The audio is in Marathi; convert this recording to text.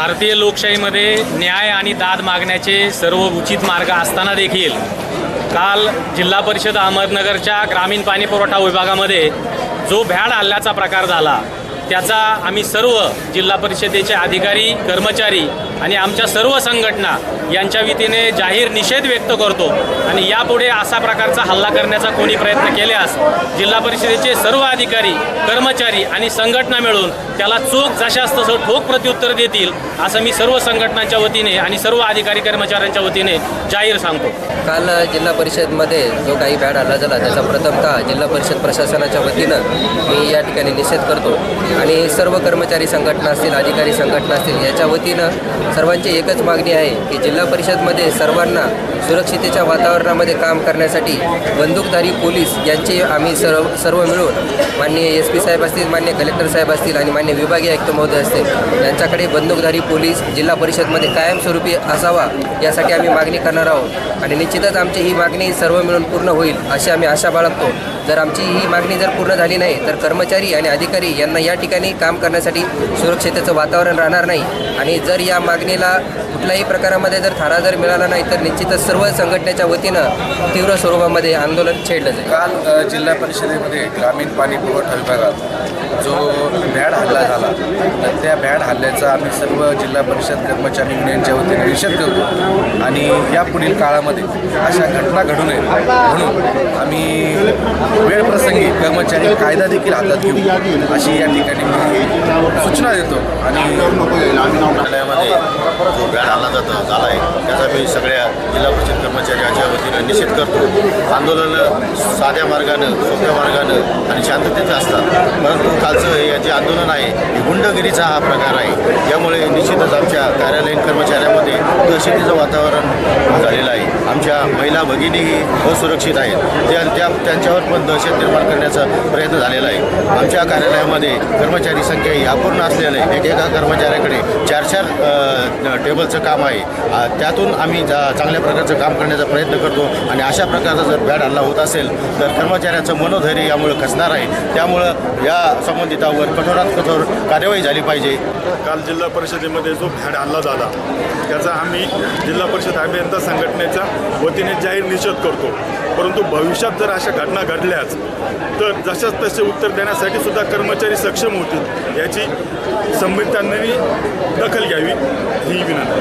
भारतीय लोकशाहीमध्ये न्याय आणि दाद मागण्याचे सर्व उचित मार्ग असताना देखील काल जिल्हा परिषद अहमदनगरच्या ग्रामीण पाणी पुरवठा विभागामध्ये जो भ्याड हल्ल्याचा प्रकार झाला त्याचा आम्ही सर्व जिल्हा परिषदेचे अधिकारी कर्मचारी आणि आमच्या सर्व संघटना यांच्या वतीने जाहीर निषेध व्यक्त करतो आणि यापुढे असा प्रकारचा हल्ला करण्याचा कोणी प्रयत्न केल्यास जिल्हा परिषदेचे सर्व अधिकारी कर्मचारी आणि संघटना मिळून त्याला चोख जशास तसं ठोक प्रत्युत्तर देतील असं मी सर्व संघटनांच्या वतीने आणि सर्व अधिकारी कर्मचाऱ्यांच्या वतीने जाहीर सांगतो. काल जिल्हा परिषदमध्ये जो काही बॅड हल्ला झाला त्याचा प्रथमतः जिल्हा परिषद प्रशासनाच्या वतीनं मी या ठिकाणी निषेध करतो. आणि सर्व कर्मचारी संघटना असतील अधिकारी संघटना असतील याच्या वतीनं सर्वांची एकच मागणी आहे की जिल्हा परिषदमध्ये सर्वांना सुरक्षितेच्या वातावरणामध्ये काम करण्यासाठी बंदूकधारी पोलीस यांची आम्ही सर्व सर्व मिळून मान्य एस पी साहेब असतील मान्य कलेक्टर साहेब असतील आणि मान्य विभागीय आयुक्त महोदय असतील यांच्याकडे बंदूकधारी पोलीस जिल्हा परिषदमध्ये कायमस्वरूपी असावा यासाठी आम्ही मागणी करणार आहोत. आणि निश्चितच आमची ही मागणी सर्व मिळून पूर्ण होईल अशी आम्ही आशा बाळगतो. जर आमची ही मागणी जर पूर्ण झाली नाही तर कर्मचारी आणि अधिकारी यांना या ठिकाणी काम करण्यासाठी सुरक्षितेचं वातावरण राहणार नाही. आणि जर या मागणीला कुठल्याही प्रकारामध्ये जर थारा जर मिळाला नाही तर निश्चितच सर्व संघटनेच्या वतीनं तीव्र स्वरूपामध्ये आंदोलन छेडलं जाईल. काल जिल्हा परिषदेमध्ये ग्रामीण पाणी पुरवठा विभागात जो भ्याड हल्ला झाला तर त्या भ्याड हल्ल्याचा आम्ही सर्व जिल्हा परिषद कर्मचारी युनियनच्या वतीने निषेध करतो. आणि यापुढील काळामध्ये अशा घटना घडू नये म्हणून आम्ही वेळप्रसंगी कर्मचारी कायदा देखील हातात घेऊ अशी या ठिकाणी मी सूचना देतो. आणि न्यायालयामध्ये जो वेळ आला जातो झाला आहे त्याचा मी सगळ्या जिल्हा परिषद कर्मचाऱ्याच्या वतीनं निषेध करतो. आंदोलन साध्या मार्गानं सोप्या मार्गानं आणि शांततेचं असतात. परंतु कालचं हे जे आंदोलन आहे हे गुंडगिरीचा हा प्रकार आहे. यामुळे निश्चितच आमच्या कार्यालयीन कर्मचाऱ्यामध्ये दहशतीचं वातावरण झालेलं आहे. आमच्या महिला भगिनीही असुरक्षित आहेत त्या त्या त्यांच्यावर पण दहशत निर्माण करण्याचा प्रयत्न झालेला आहे. आमच्या कार्यालयामध्ये कर्मचारी संख्या ही अपूर्ण असल्याने एकेका कर्मचाऱ्याकडे चार चार टेबलचं काम आहे. त्यातून आम्ही जा चांगल्या प्रकारचं काम करण्याचा प्रयत्न करतो आणि अशा प्रकारचा जर बॅड हल्ला होत असेल तर कर्मचाऱ्याचं मनोधैर्य यामुळे खचणार आहे. त्यामुळं या संबंधितावर कठोरात कठोर कार्यवाही झाली पाहिजे. काल जिल्हा परिषदेमध्ये जो भॅड हल्ला झाला त्याचा आम्ही जिल्हा परिषद अभियंता संघटनेचा वतीने जाहीर निषेध करतो. परंतु भविष्यात जर अशा घटना घडल्याच तर जशाच तसे उत्तर देण्यासाठी सुद्धा कर्मचारी सक्षम होतील याची संबंधितांनी दखल घ्यावी ही विनंती.